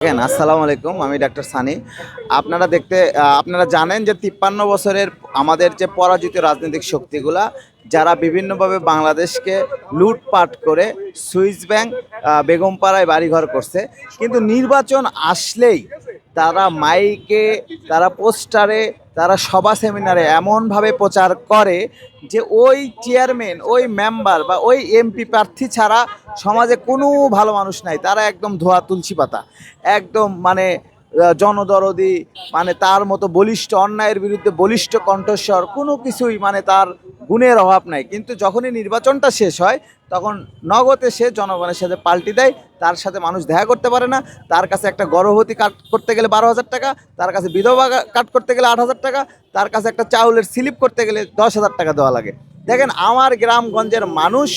আসসালামু আলাইকুম, আমি ডাক্তার সানি। আপনারা দেখতে আপনারা জানেন যে তিপ্পান্ন বছরের আমাদের যে পরাজিত রাজনৈতিক শক্তিগুলা, যারা বিভিন্নভাবে বাংলাদেশকে লুটপাট করে সুইস ব্যাংক বেগমপাড়ায় বাড়িঘর করছে, কিন্তু নির্বাচন আসলেই তারা মাইকে, তারা পোস্টারে, তারা সভা সেমিনারে এমনভাবে প্রচার করে যে ওই চেয়ারম্যান, ওই মেম্বার বা ওই এমপি প্রার্থী ছাড়া সমাজে কোনো ভালো মানুষ নাই। তারা একদম ধোয়া তুলসী পাতা। একদম মানে জনদরদি মানে তার মতো বলিষ্ঠ অন্যায়ের বিরুদ্ধে বলিষ্ঠ কণ্ঠস্বর, কোনো কিছুই মানে তার গুণের অভাব নাই। কিন্তু যখনই নির্বাচনটা শেষ হয়, তখন নগদে সে জনগণের সাথে পাল্টি দেয়, তার সাথে মানুষ দেখা করতে পারে না। তার কাছে একটা গর্ভবতী কাট করতে গেলে বারো হাজার টাকা, তার কাছে বিধবা কাট করতে গেলে আট হাজার টাকা, তার কাছে একটা চাউলের স্লিপ করতে গেলে দশ হাজার টাকা দেওয়া লাগে। দেখেন, আমার গ্রামগঞ্জের মানুষ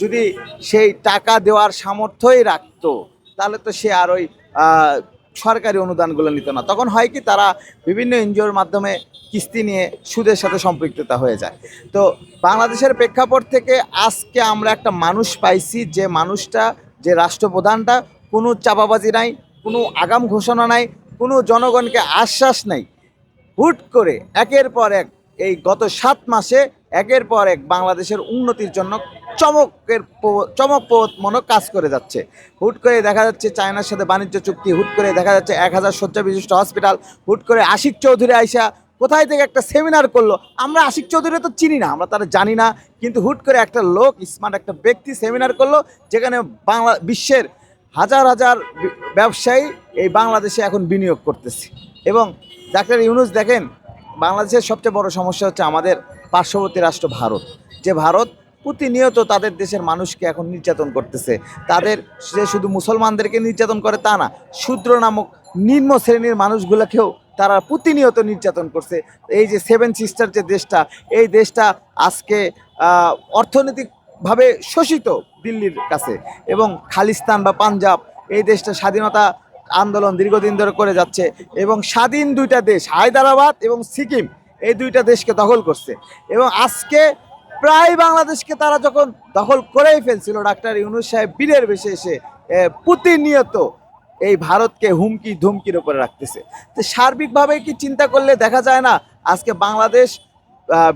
যদি সেই টাকা দেওয়ার সামর্থ্যই রাখতো, তাহলে তো সে আর ওই সরকারি অনুদানগুলো নিত না। তখন হয় কি, তারা বিভিন্ন এনজিওর মাধ্যমে কিস্তি নিয়ে সুদের সাথে সম্পৃক্ততা হয়ে যায়। তো বাংলাদেশের প্রেক্ষাপট থেকে আজকে আমরা একটা মানুষ পাইছি যে মানুষটা, যে রাষ্ট্রপ্রধানটা, কোনো চাপাবাজি নাই, কোনো আগাম ঘোষণা নাই, কোনো জনগণকে আশ্বাস নাই। হুট করে একের পর এক এই গত সাত মাসে একের পর এক বাংলাদেশের উন্নতির জন্য চমকের চমকপ্রদমূলক কাজ করে যাচ্ছে। হুট করে দেখা যাচ্ছে চায়নার সাথে বাণিজ্য চুক্তি, হুট করে দেখা যাচ্ছে এক হাজার শয্যা বিশিষ্ট হসপিটাল হুট করে আশিক চৌধুরী আইসা কোথায় থেকে একটা সেমিনার করল? আমরা আশিক চৌধুরী তো চিনি না, আমরা তারা জানি না, কিন্তু হুট করে একটা লোক স্মার্ট একটা ব্যক্তি সেমিনার করল, যেখানে বাংলা, বিশ্বের হাজার হাজার ব্যবসায়ী এই বাংলাদেশে এখন বিনিয়োগ করতেছে। এবং ডাক্তার ইউনুস দেখেন, বাংলাদেশের সবচেয়ে বড় সমস্যা হচ্ছে আমাদের পার্শ্ববর্তী রাষ্ট্র ভারত। যে ভারত প্রতিনিয়ত তাদের দেশের মানুষকে এখন নির্যাতন করতেছে। তাদের সে শুধু মুসলমানদেরকে নির্যাতন করে তা না, শূদ্র নামক নিম্ন শ্রেণির মানুষগুলোকেও তারা প্রতিনিয়ত নির্যাতন করছে। এই যে সেভেন সিস্টার যে দেশটা, এই দেশটা আজকে অর্থনৈতিকভাবে শোষিত দিল্লির কাছে এবং খালিস্তান বা পাঞ্জাব, এই দেশটা স্বাধীনতা আন্দোলন দীর্ঘদিন ধরে করে যাচ্ছে এবং স্বাধীন দুইটা দেশ, হায়দ্রাবাদ এবং সিকিম, এই দুইটা দেশকে দখল করছে। এবং আজকে প্রায় বাংলাদেশকে তারা যখন দখল করেই ফেলছিল, ডাক্তার ইউনুস সাহেব বীরের বেশে এসে প্রতিনিয়ত এই ভারতকে হুমকি ধুমকির উপরে রাখতেছে। তো সার্বিকভাবে কি চিন্তা করলে দেখা যায় না, আজকে বাংলাদেশ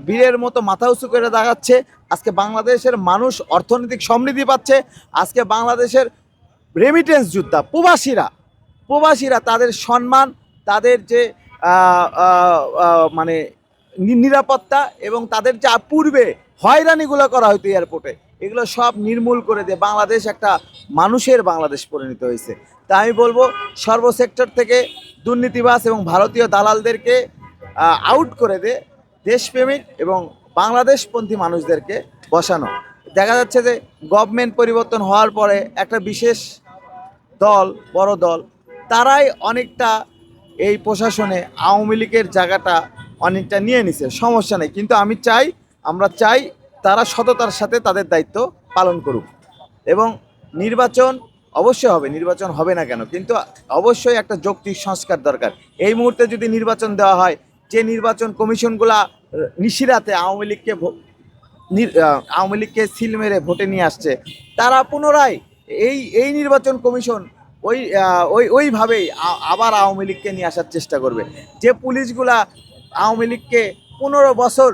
বীরের মতো মাথা উঁচু করে দাঁড়াচ্ছে আজকে বাংলাদেশের মানুষ অর্থনৈতিক সমৃদ্ধি পাচ্ছে, আজকে বাংলাদেশের রেমিটেন্স যোদ্ধা, প্রবাসীরা প্রবাসীরা তাদের সম্মান, তাদের যে মানে নিরাপত্তা এবং তাদের যা পূর্বে হয়রানিগুলো করা হতো এয়ারপোর্টে, এগুলো সব নির্মূল করে দিয়ে বাংলাদেশ একটা মানুষের বাংলাদেশ পরিণত হয়েছে। তা আমি বলব, সর্বসেক্টর থেকে দুর্নীতিবাস এবং ভারতীয় দালালদেরকে আউট করে দে দেশপ্রেমিক এবং বাংলাদেশপন্থী মানুষদেরকে বসানো। দেখা যাচ্ছে যে গভর্নমেন্ট পরিবর্তন হওয়ার পরে একটা বিশেষ দল, বড় দল, তারাই অনেকটা এই প্রশাসনে আওয়ামী লীগের জায়গাটা অনেকটা নিয়ে নিছে, সমস্যা নেই। কিন্তু আমি চাই, আমরা চাই তারা সততার সাথে তাদের দায়িত্ব পালন করুক। এবং নির্বাচন অবশ্যই হবে, নির্বাচন হবে না কেন? কিন্তু অবশ্যই একটা যৌক্তিক সংস্কার দরকার। এই মুহূর্তে যদি নির্বাচন দেওয়া হয়, যে নির্বাচন কমিশনগুলা নিশিরাতে আওয়ামী লীগকে আওয়ামী লীগকে সিল মেরে ভোটে নিয়ে আসছে, তারা পুনরায় এই এই নির্বাচন কমিশন ওই ওই, ওইভাবেই আবার আওয়ামী লীগকে নিয়ে আসার চেষ্টা করবে। যে পুলিশগুলা আওয়ামী লীগকে পনেরো বছর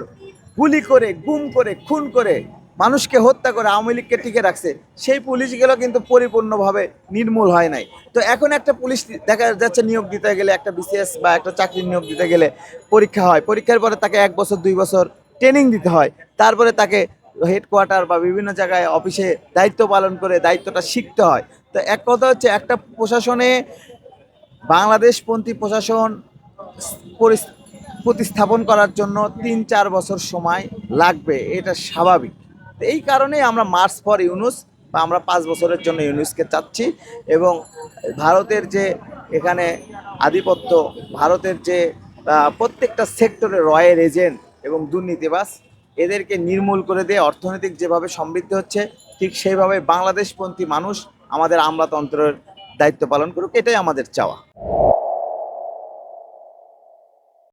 গুলি করে, গুম করে, খুন করে মানুষকে হত্যা করে আওয়ামী লীগকে টিকে রাখছে, সেই পুলিশগুলো কিন্তু পরিপূর্ণভাবে নির্মূল হয় নাই। তো এখন একটা পুলিশ দেখা যাচ্ছে নিয়োগ দিতে গেলে, একটা বিসিএস বা একটা চাকরির নিয়োগ দিতে গেলে পরীক্ষা হয়। পরীক্ষার পরে তাকে এক বছর, দুই বছর ট্রেনিং দিতে হয়। তারপরে তাকে হেডকোয়ার্টার বা বিভিন্ন জায়গায় অফিসে দায়িত্ব পালন করে দায়িত্বটা শিখতে হয়। তো এক কথা হচ্ছে একটা প্রশাসনে বাংলাদেশপন্থী প্রশাসন প্রতিস্থাপন করার জন্য তিন চার বছর সময় লাগবে, এটা স্বাভাবিক। এই কারণেই আমরা মার্চ ফর ইউনুস বা আমরা পাঁচ বছরের জন্য ইউনুসকে চাচ্ছি এবং ভারতের যে এখানে আধিপত্য, ভারতের যে প্রত্যেকটা সেক্টরে রয়ের এজেন্ট এবং দুর্নীতিবাস এদেরকে নির্মূল করে দিয়ে অর্থনৈতিক যেভাবে সমৃদ্ধ হচ্ছে, ঠিক সেইভাবে বাংলাদেশপন্থী মানুষ আমাদের আমলাতন্ত্রের দায়িত্ব পালন করুক, এটাই আমাদের চাওয়া।